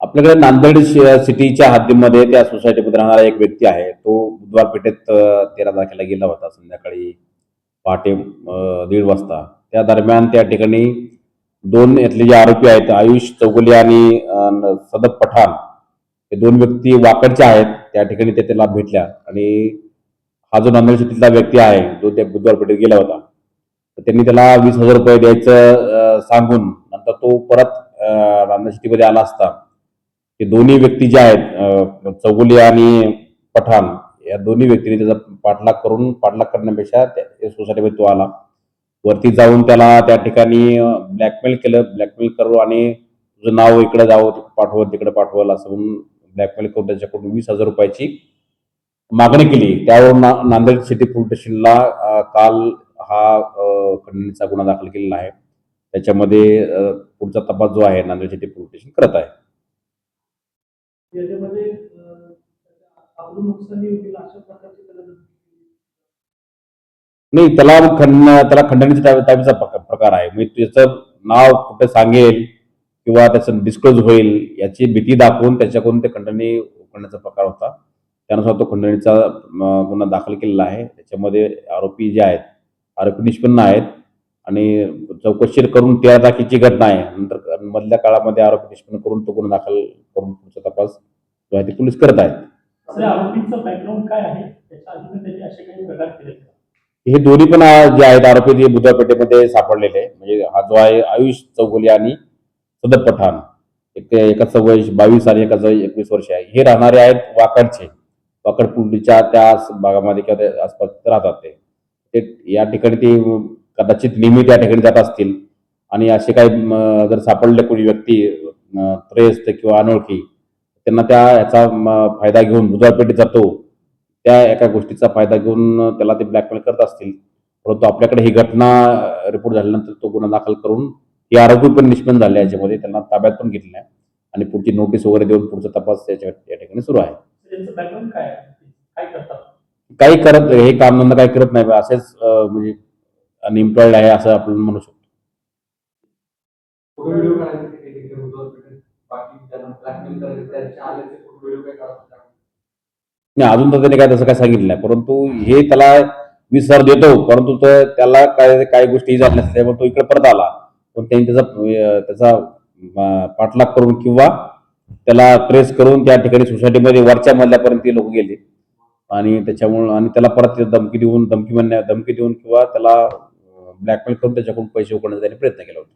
आपल्याकडे नांदेड सिटीच्या हद्दीमध्ये त्या सोसायटीमध्ये राहणारा एक व्यक्ती आहे. तो बुधवार पेठेत तेरा तारखेला गेला होता संध्याकाळी पहाटे दीड वाजता. त्या दरम्यान त्या ठिकाणी दोन यातले जे आरोपी आहेत आयुष चौगुले आणि सदत पठाण हे दोन व्यक्ती वाकडचे आहेत. त्या ठिकाणी ते त्याला भेटल्या आणि हा जो नांदेड सिटीतला व्यक्ती आहे जो त्या बुधवार पेठेत गेला होता तर त्यांनी त्याला वीस हजार रुपये द्यायचं सांगून आता तो परत अ, सिटीमध्ये आला असता. हे दोन्ही व्यक्ती जे आहेत अ, चौगुले आणि पठाण या दोन्ही व्यक्तींनी त्याचा पाठलाग करून पाठलाग करण्यापेक्षा त्या सोसायटीमध्ये तो आला. वरती जाऊन त्याला त्या ठिकाणी ब्लॅकमेल केलं. ब्लॅकमेल करू आणि तुझं नाव इकडे जावं पाठवत तिकडे पाठवलं असं म्हणून ब्लॅकमेल करून त्याच्याकडून वीस हजार रुपयाची मागणी केली. त्यावर ना- नांदेड सिटी पोलीस स्टेशनला काल हा खंडणीचा गुन्हा दाखल केलेला आहे. त्याच्यामध्ये पुढचा तपास जो आहे नांदेड सिटी पोलीस स्टेशन करत आहे. नाही त्याला खंड त्याला टाईपचा प्रक- प्रकार आहे. म्हणजे त्याचं नाव कुठे सांगेल किंवा त्याचं डिस्क्लोज होईल याची भीती दाखवून त्याच्याकडून ते खंडणी करण्याचा प्रकार होता. त्यानुसार तो खंडणीचा गुन्हा दाखल केलेला आहे. त्याच्यामध्ये आरोपी जे आहेत आरोपी निष्पन्न आहेत. आणि चौकशी करून तेरा तारखेची घटना आहे. नंतर मधल्या काळामध्ये आरोपी निष्पन्न करून तो गुन्हा दाखल करून पुढचा तपास जो आहे ते पोलीस करत आहेत? हे दोन्ही पण जे आहेत आरोपी ते बुधवार पेठेमध्ये सापडलेले. म्हणजे हा जो आहे आयुष चौगुले आणि सदत पठाण. एक एकाचं वय बावीस आणि एकाचं वय एकवीस वर्ष आहे. हे राहणारे आहेत वाकडचे. वाकड पुंडीच्या त्या भागामध्ये किंवा आसपास राहतात ते या ठिकाणी ते कदाचित नेहमी त्या ठिकाणी जात असतील. आणि असे काही जर सापडले कोणी व्यक्ती त्रयस्थ किंवा अनोळखी त्यांना त्या याचा फायदा घेऊन पेठेत जातो. त्या एका गोष्टीचा फायदा घेऊन त्याला ते ब्लॅकमेल करत असतील. परंतु आपल्याकडे ही घटना रिपोर्ट झाल्यानंतर तो गुन्हा दाखल करून हे आरोपी पण निष्पन्न झाले याच्यामध्ये त्यांना ताब्यात पण घेतले आहे. आणि पुढची नोटीस वगैरे देऊन पुढचा तपास त्याच्या या ठिकाणी सुरू आहे. काही करत हे कामधंदा काही करत नाही. असेच म्हणजे अनएम्प्लॉईड आहे असं आपण म्हणू शकतो. नाही. अजून तर त्याने काय तसं काय सांगितलं नाही. परंतु हे त्याला वीस हजार देतो परंतु तो त्याला काय काही गोष्टी झाल्या नसल्या त्यामुळे तो इकडे परत आला. पण त्यांनी त्याचा त्याचा पाठलाग करून किंवा त्याला ट्रेस करून त्या ठिकाणी सोसायटीमध्ये वरच्या मजल्यापर्यंत ते लोक गेले. आणि त्याच्यामुळं आणि त्याला परत धमकी देऊन धमकी म्हणण्या धमकी देऊन किंवा त्याला ब्लॅकमेल करून त्याच्याकडून पैसे उकळण्याचा त्यांनी प्रयत्न केला होता.